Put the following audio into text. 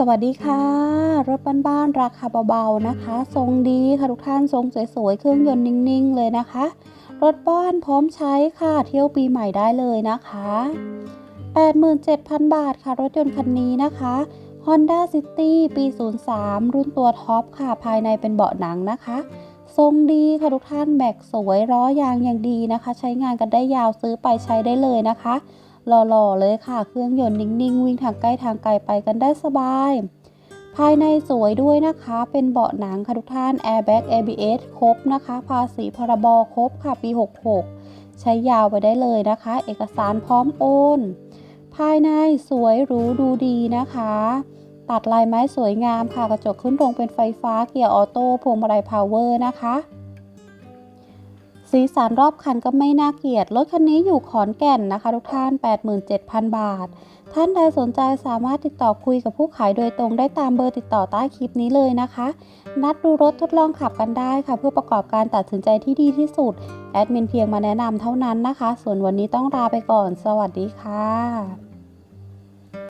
สวัสดีค่ะ รถบ้านๆราคาเบาๆนะคะ ทรงดีค่ะทุกท่านทรงสวยๆ เครื่องยนต์นิ่งๆ เลยนะคะ รถบ้านพร้อมใช้ค่ะ เที่ยวปีใหม่ได้เลยนะคะ 87,000 บาทค่ะ รถยนต์คันนี้นะคะ Honda City ปี 03 รุ่นตัวท็อปค่ะ ภายในเป็นเบาะหนังนะคะ ทรงดีค่ะทุกท่านแม็กสวยล้อยางอย่างดีนะคะ ใช้งานกันได้ยาวซื้อไปใช้ได้เลยนะคะ หล่อๆเลยค่ะ เครื่องยนต์นิ่งๆ วิ่งทางใกล้ทางไกลไปกันได้สบาย ภายในสวยด้วยนะคะ เป็นเบาะหนังค่ะทุกท่าน Airbag ABS ครบนะคะ ภาษีพรบครบค่ะปี 66 ใช้ยาวไปได้เลยนะคะ เอกสารพร้อมโอน ภายในสวยหรูดูดีนะคะ ตัดลายไม้สวยงามค่ะ กระจกขึ้นตรงเป็นไฟฟ้าเกียร์ออโต้พวงมาลัยพาวเวอร์นะคะ สีสันรอบคันก็ไม่น่าเกลียด รถคันนี้อยู่ขอนแก่นนะคะทุกท่าน 87,000 บาท ท่านใดสนใจสามารถติดต่อคุยกับผู้ขายโดยตรงได้ตามเบอร์ติดต่อใต้คลิปนี้เลยนะคะ นัดดูรถทดลองขับกันได้ค่ะ เพื่อประกอบการตัดสินใจที่ดีที่สุด แอดมินเพียงมาแนะนำเท่านั้นนะคะ ส่วนวันนี้ต้องลาไปก่อน สวัสดีค่ะ